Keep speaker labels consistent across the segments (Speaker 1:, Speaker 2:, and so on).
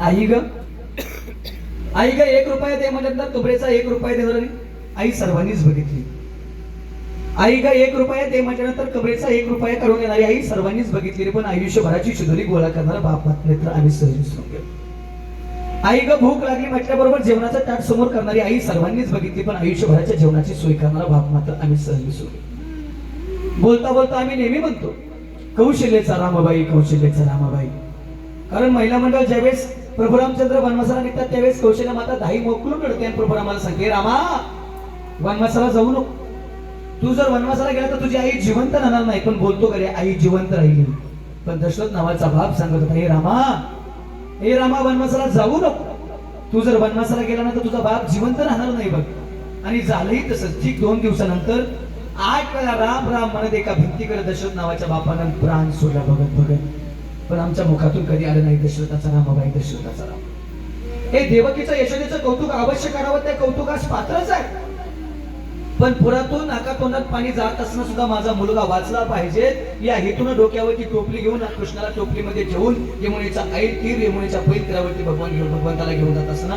Speaker 1: आई ग. आई ग एक रुपया दे म्हटल्यानंतर तुबरेचा एक रुपया दे आई सर्वांनीच बघितली. आई ग एक रुपया दे म्हटल्यानंतर कबरेचा एक रुपया करून येणारी आई सर्वांनीच बघितली पण आयुष्यभराची शिदोरी गोळा करणारा बाप मात्र तर आम्ही सहज विसरून गेलो. आई ग भूक लागली म्हटल्याबरोबर जेवणाचा ताट समोर करणारी आई सर्वांनीच बघितली पण आयुष्यभराच्या जेवणाची सोय करणारा बाप मात्र आम्ही सहज विसरून गेलो. बोलता बोलता आम्ही नेहमी म्हणतो कौशल्याचा रामाबाई कौशल्याचा रामाबाई. कारण महिला मंडळ ज्यावेळेस प्रभू रामचंद्र वनवासाला निघतात त्यावेळेस कौशल्य माता दाही मोकळून रडते आणि प्रभू रामाला सांगते रामा वनवासाला जाऊ नको. तू जर वनवासाला गेला तर तुझी आई जिवंत राहणार नाही पण बोलतो का आई जिवंत राहिली. पण दशरथ नावाचा बाप सांगत होता हे रामा हे रामा वनवासाला जाऊ नको. तू जर वनवासाला गेला ना तर तुझा बाप जिवंत राहणार नाही बघ. आणि झालंही तसंच. ठीक दोन दिवसानंतर आठ वेळा राम राम म्हणत एका भिंतीकडे दशरथ नावाच्या बापानं प्राण सोडला बघत बघत पण आमच्या मुखातून कधी आलं नाही दशरथाचा रामाबाई दशरथाचा राम. हे देवकीचं यशोदेचं कौतुक अवश्य करावं त्या कौतुकास पात्रच आहे. पण पुरातून नाकातोंडात पाणी जात असताना सुद्धा माझा मुलगा वाचला पाहिजे. या हेतून डोक्यावरती टोपली घेऊन कृष्णाला टोपलीमध्ये ठेवून यमुनेचा ऐर तीर यमुनेच्या पैल तीरावरती भगवान घेऊन भगवंताला घेऊन जात असताना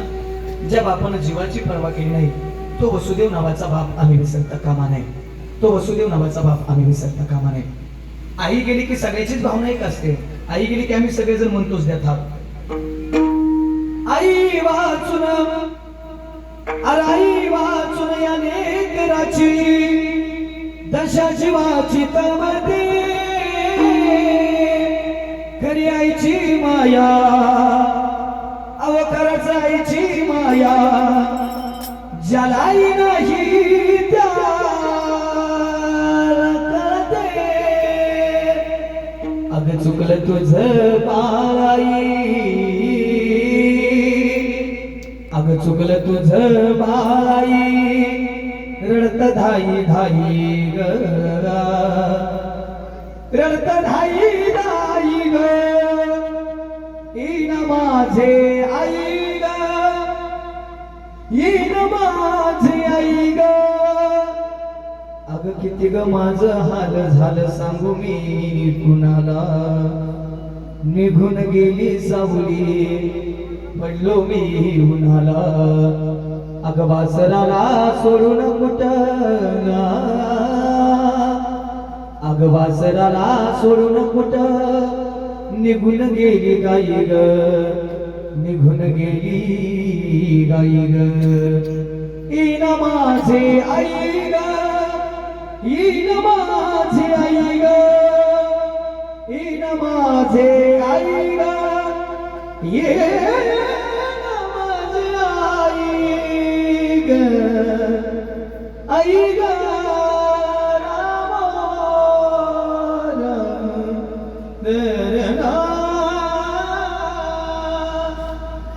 Speaker 1: ज्या बापानं जीवाची पर्वा केली नाही तो वसुदेव नावाचा बाप आम्ही विसरता कामा नाही तो वसुदेव नावाचा बाप आम्ही विसरता कामा नाही आई गेली की सगळ्याचीच भावना एक असते. आई गेली की आम्ही सगळेजण म्हणतोच द्या थाप आई वाचून अरे आई वाचून या नेत्राची दशा जीवाची तमते. घरी आईची माया अवकरच आईची माया. ज्याला आई नाही त्या तुझ बाई अग चुकलं तुझ बाई रडत धाई धाई रडत धाई धाई ग माझे आई ग. माझे आई ग. अग किती ग माझ हाल झालं सांगू मी कुणाला? निघून गेली सावली. पडलो मी उन्हाला अगवासराला सोडून कुठ अगवासराला सोडून कुठ? निघून गेली गाई ग निघून गेली गाई ग माझे आई ग माझे आई ग. इन माझे आई ये माझे आई ग आई ग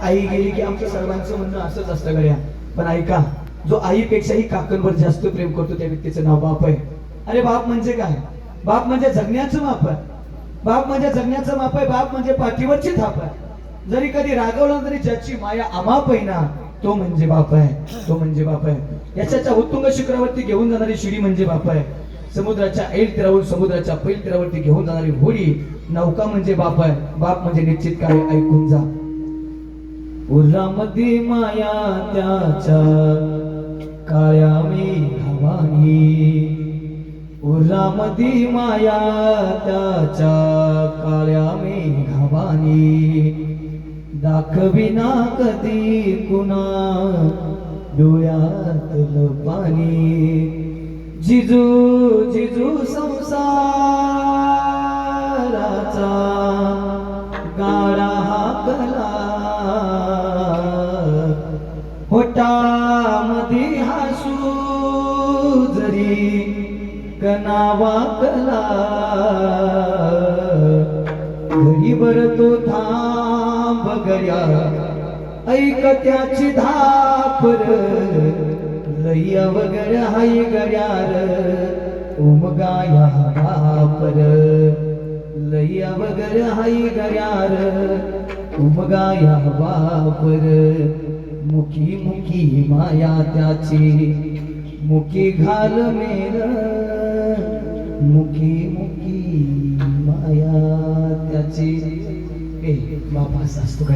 Speaker 1: आई गेली की आमचं सर्वांचं म्हणणं असंच असतं गड्या. पण ऐका जो आईपेक्षाही काकांवर जास्त प्रेम करतो त्या व्यक्तीचं नाव बाप आहे. अरे बाप म्हणजे काय? बाप म्हणजे जगण्याचं माप आहे. बाप म्हणजे जगण्याचं माप आहे बाप म्हणजे पाठीवरची थाप आहे. जरी कधी रागवलं तरी ज्याची माया अमाप आहे ना तो म्हणजे बाप आहे. तो म्हणजे बाप आहे. याच्या उत्तुंग शिखरावरती घेऊन जाणारी शिडी म्हणजे बाप आहे. समुद्राच्या ऐल तीरावरून समुद्राच्या पैल तीरावरती घेऊन जाणारी होडी नौका म्हणजे बाप आहे. बाप म्हणजे निश्चित काय ऐकून जा. उरामध्ये माया त्याच्या काळ्या मेघावानी उरामदी माया त्याच्या काळ्या मेघावानी दाखविना कधी कुणा डोळ्यातलं पाणी जिजू जिजू संसाराचा गाडा हा कला. कनावाकला घडीभर तो थांब गया ऐक त्याची धापर. लय वगैर हाय गड्यार उमगाया धापर लय वगैर हाय गड्यार उमगाया बापर. मुखी मुखी माया त्याची मुखी घाल मेर. मुखी मुखी माया त्याची. ए बाबा असतो कडे